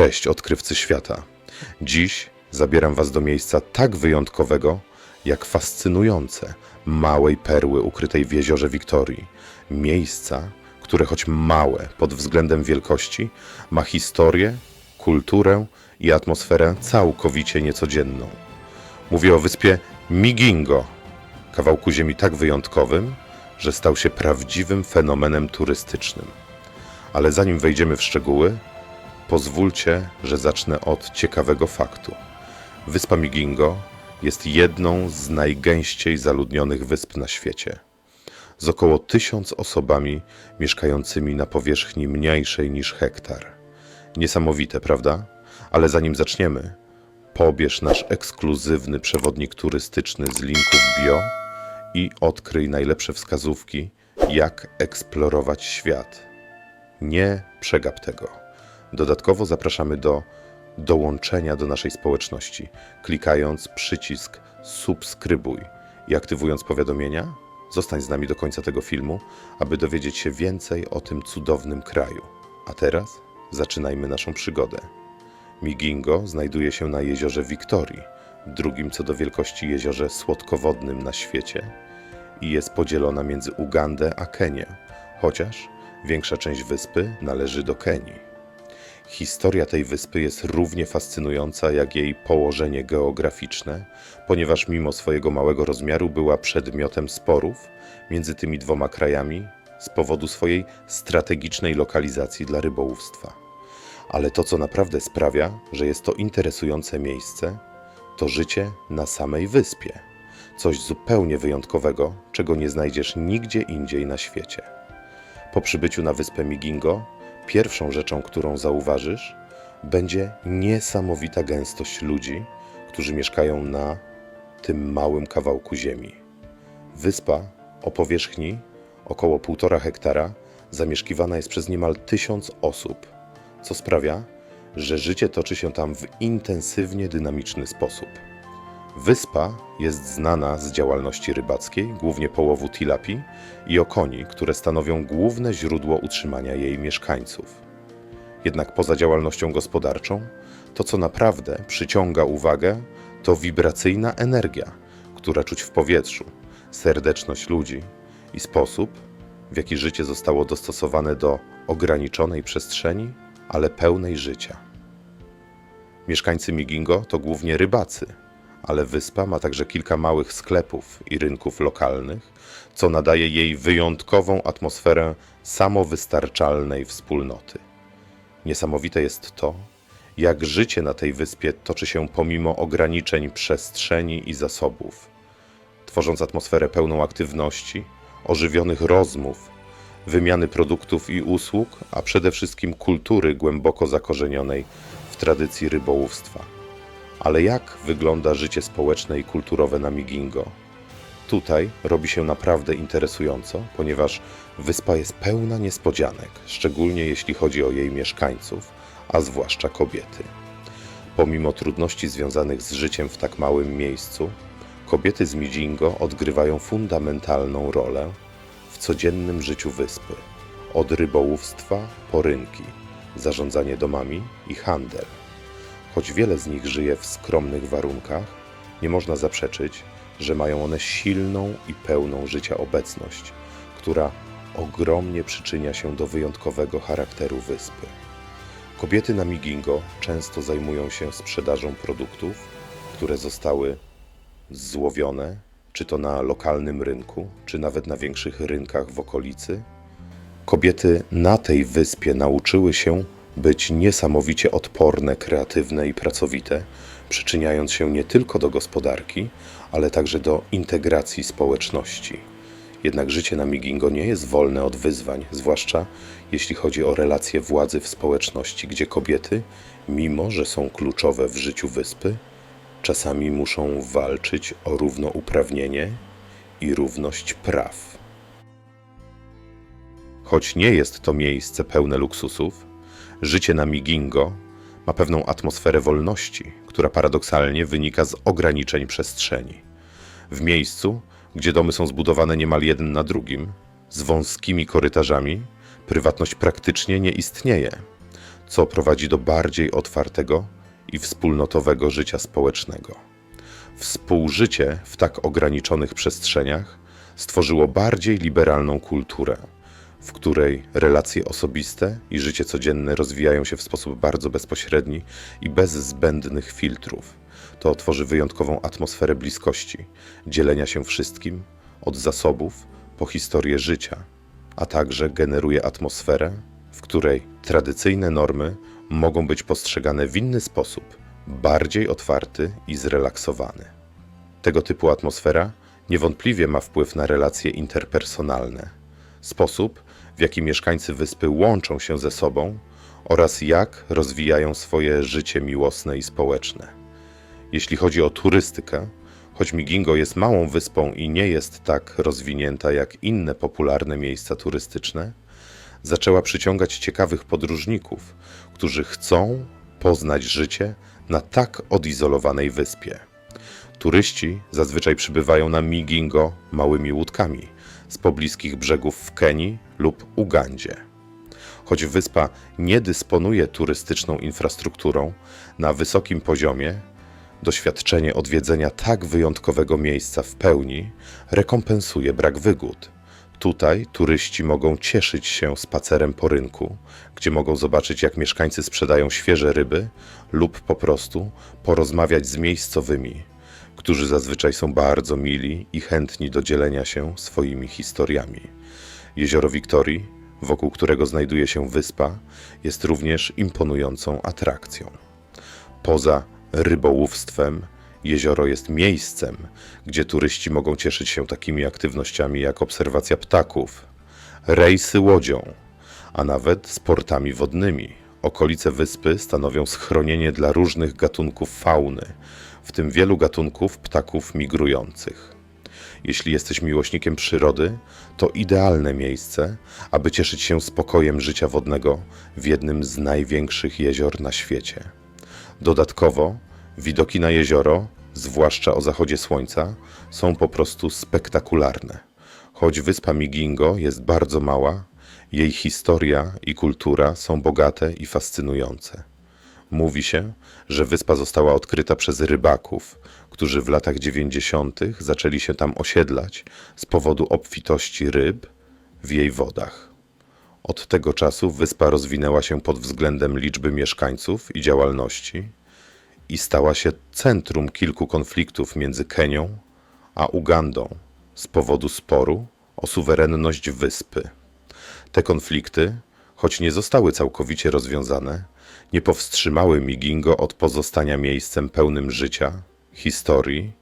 Cześć, odkrywcy świata. Dziś zabieram Was do miejsca tak wyjątkowego, jak fascynujące małej perły ukrytej w jeziorze Wiktorii. Miejsca, które choć małe pod względem wielkości, ma historię, kulturę i atmosferę całkowicie niecodzienną. Mówię o wyspie Migingo, kawałku ziemi tak wyjątkowym, że stał się prawdziwym fenomenem turystycznym. Ale zanim wejdziemy w szczegóły, Pozwólcie, że zacznę od ciekawego faktu. Wyspa Migingo jest jedną z najgęściej zaludnionych wysp na świecie. Z około tysiąc osobami mieszkającymi na powierzchni mniejszej niż hektar. Niesamowite, prawda? Ale zanim zaczniemy, pobierz nasz ekskluzywny przewodnik turystyczny z linków bio i odkryj najlepsze wskazówki, jak eksplorować świat. Nie przegap tego. Dodatkowo zapraszamy do dołączenia do naszej społeczności, klikając przycisk subskrybuj i aktywując powiadomienia. Zostań z nami do końca tego filmu, aby dowiedzieć się więcej o tym cudownym kraju. A teraz zaczynajmy naszą przygodę. Migingo znajduje się na jeziorze Wiktorii, drugim co do wielkości jeziorze słodkowodnym na świecie i jest podzielona między Ugandę a Kenię, chociaż większa część wyspy należy do Kenii. Historia tej wyspy jest równie fascynująca jak jej położenie geograficzne, ponieważ mimo swojego małego rozmiaru była przedmiotem sporów między tymi dwoma krajami z powodu swojej strategicznej lokalizacji dla rybołówstwa. Ale to, co naprawdę sprawia, że jest to interesujące miejsce, to życie na samej wyspie. Coś zupełnie wyjątkowego, czego nie znajdziesz nigdzie indziej na świecie. Po przybyciu na wyspę Migingo pierwszą rzeczą, którą zauważysz, będzie niesamowita gęstość ludzi, którzy mieszkają na tym małym kawałku ziemi. Wyspa o powierzchni około 1,5 hektara zamieszkiwana jest przez niemal tysiąc osób, co sprawia, że życie toczy się tam w intensywnie dynamiczny sposób. Wyspa jest znana z działalności rybackiej, głównie połowu tilapii i okoni, które stanowią główne źródło utrzymania jej mieszkańców. Jednak poza działalnością gospodarczą, to co naprawdę przyciąga uwagę, to wibracyjna energia, która czuć w powietrzu, serdeczność ludzi i sposób, w jaki życie zostało dostosowane do ograniczonej przestrzeni, ale pełnej życia. Mieszkańcy Migingo to głównie rybacy – ale wyspa ma także kilka małych sklepów i rynków lokalnych, co nadaje jej wyjątkową atmosferę samowystarczalnej wspólnoty. Niesamowite jest to, jak życie na tej wyspie toczy się pomimo ograniczeń przestrzeni i zasobów, tworząc atmosferę pełną aktywności, ożywionych rozmów, wymiany produktów i usług, a przede wszystkim kultury głęboko zakorzenionej w tradycji rybołówstwa. Ale jak wygląda życie społeczne i kulturowe na Migingo? Tutaj robi się naprawdę interesująco, ponieważ wyspa jest pełna niespodzianek, szczególnie jeśli chodzi o jej mieszkańców, a zwłaszcza kobiety. Pomimo trudności związanych z życiem w tak małym miejscu, kobiety z Migingo odgrywają fundamentalną rolę w codziennym życiu wyspy, od rybołówstwa po rynki, zarządzanie domami i handel. Choć wiele z nich żyje w skromnych warunkach, nie można zaprzeczyć, że mają one silną i pełną życia obecność, która ogromnie przyczynia się do wyjątkowego charakteru wyspy. Kobiety na Migingo często zajmują się sprzedażą produktów, które zostały złowione, czy to na lokalnym rynku, czy nawet na większych rynkach w okolicy. Kobiety na tej wyspie nauczyły się być niesamowicie odporne, kreatywne i pracowite, przyczyniając się nie tylko do gospodarki, ale także do integracji społeczności. Jednak życie na Migingo nie jest wolne od wyzwań, zwłaszcza jeśli chodzi o relacje władzy w społeczności, gdzie kobiety, mimo że są kluczowe w życiu wyspy, czasami muszą walczyć o równouprawnienie i równość praw. Choć nie jest to miejsce pełne luksusów, Życie na Migingo ma pewną atmosferę wolności, która paradoksalnie wynika z ograniczeń przestrzeni. W miejscu, gdzie domy są zbudowane niemal jeden na drugim, z wąskimi korytarzami, prywatność praktycznie nie istnieje, co prowadzi do bardziej otwartego i wspólnotowego życia społecznego. Współżycie w tak ograniczonych przestrzeniach stworzyło bardziej liberalną kulturę, w której relacje osobiste i życie codzienne rozwijają się w sposób bardzo bezpośredni i bez zbędnych filtrów. To tworzy wyjątkową atmosferę bliskości, dzielenia się wszystkim, od zasobów po historię życia, a także generuje atmosferę, w której tradycyjne normy mogą być postrzegane w inny sposób, bardziej otwarty i zrelaksowany. Tego typu atmosfera niewątpliwie ma wpływ na relacje interpersonalne, sposób, w jaki mieszkańcy wyspy łączą się ze sobą oraz jak rozwijają swoje życie miłosne i społeczne. Jeśli chodzi o turystykę, choć Migingo jest małą wyspą i nie jest tak rozwinięta jak inne popularne miejsca turystyczne, zaczęła przyciągać ciekawych podróżników, którzy chcą poznać życie na tak odizolowanej wyspie. Turyści zazwyczaj przybywają na Migingo małymi łódkami z pobliskich brzegów w Kenii lub Ugandzie. Choć wyspa nie dysponuje turystyczną infrastrukturą na wysokim poziomie, doświadczenie odwiedzenia tak wyjątkowego miejsca w pełni rekompensuje brak wygód. Tutaj turyści mogą cieszyć się spacerem po rynku, gdzie mogą zobaczyć, jak mieszkańcy sprzedają świeże ryby, lub po prostu porozmawiać z miejscowymi, którzy zazwyczaj są bardzo mili i chętni do dzielenia się swoimi historiami. Jezioro Wiktorii, wokół którego znajduje się wyspa, jest również imponującą atrakcją. Poza rybołówstwem, jezioro jest miejscem, gdzie turyści mogą cieszyć się takimi aktywnościami jak obserwacja ptaków, rejsy łodzią, a nawet sportami wodnymi. Okolice wyspy stanowią schronienie dla różnych gatunków fauny, w tym wielu gatunków ptaków migrujących. Jeśli jesteś miłośnikiem przyrody, to idealne miejsce, aby cieszyć się spokojem życia wodnego w jednym z największych jezior na świecie. Dodatkowo widoki na jezioro, zwłaszcza o zachodzie słońca, są po prostu spektakularne. Choć wyspa Migingo jest bardzo mała, jej historia i kultura są bogate i fascynujące. Mówi się, że wyspa została odkryta przez rybaków, którzy w latach 90. zaczęli się tam osiedlać z powodu obfitości ryb w jej wodach. Od tego czasu wyspa rozwinęła się pod względem liczby mieszkańców i działalności i stała się centrum kilku konfliktów między Kenią a Ugandą z powodu sporu o suwerenność wyspy. Te konflikty, choć nie zostały całkowicie rozwiązane, nie powstrzymały Migingo od pozostania miejscem pełnym życia, historii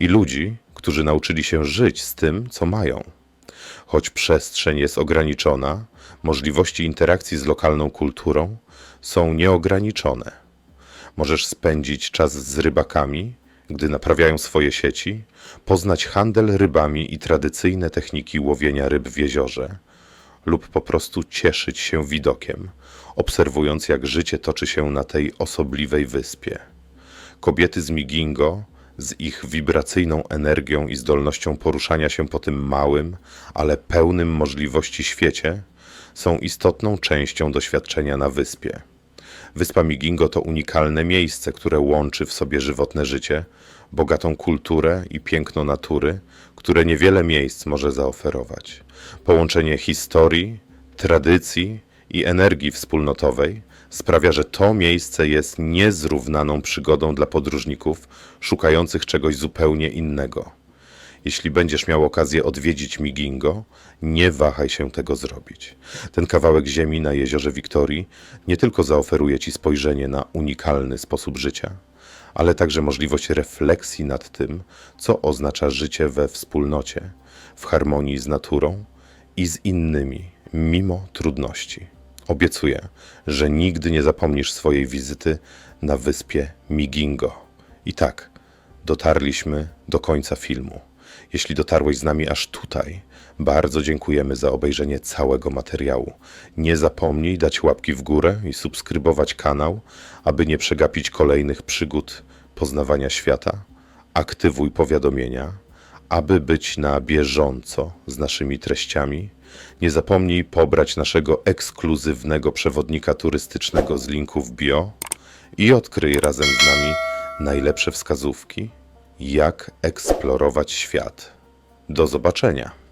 i ludzi, którzy nauczyli się żyć z tym, co mają. Choć przestrzeń jest ograniczona, możliwości interakcji z lokalną kulturą są nieograniczone. Możesz spędzić czas z rybakami, gdy naprawiają swoje sieci, poznać handel rybami i tradycyjne techniki łowienia ryb w jeziorze, lub po prostu cieszyć się widokiem, obserwując jak życie toczy się na tej osobliwej wyspie. Kobiety z Migingo, z ich wibracyjną energią i zdolnością poruszania się po tym małym, ale pełnym możliwości świecie, są istotną częścią doświadczenia na wyspie. Wyspa Migingo to unikalne miejsce, które łączy w sobie żywotne życie, bogatą kulturę i piękno natury, które niewiele miejsc może zaoferować. Połączenie historii, tradycji i energii wspólnotowej sprawia, że to miejsce jest niezrównaną przygodą dla podróżników szukających czegoś zupełnie innego. Jeśli będziesz miał okazję odwiedzić Migingo, nie wahaj się tego zrobić. Ten kawałek ziemi na jeziorze Wiktorii nie tylko zaoferuje ci spojrzenie na unikalny sposób życia, ale także możliwość refleksji nad tym, co oznacza życie we wspólnocie, w harmonii z naturą i z innymi, mimo trudności. Obiecuję, że nigdy nie zapomnisz swojej wizyty na wyspie Migingo. I tak, dotarliśmy do końca filmu. Jeśli dotarłeś z nami aż tutaj, bardzo dziękujemy za obejrzenie całego materiału. Nie zapomnij dać łapki w górę i subskrybować kanał, aby nie przegapić kolejnych przygód poznawania świata. Aktywuj powiadomienia, aby być na bieżąco z naszymi treściami. Nie zapomnij pobrać naszego ekskluzywnego przewodnika turystycznego z linków bio i odkryj razem z nami najlepsze wskazówki, jak eksplorować świat. Do zobaczenia.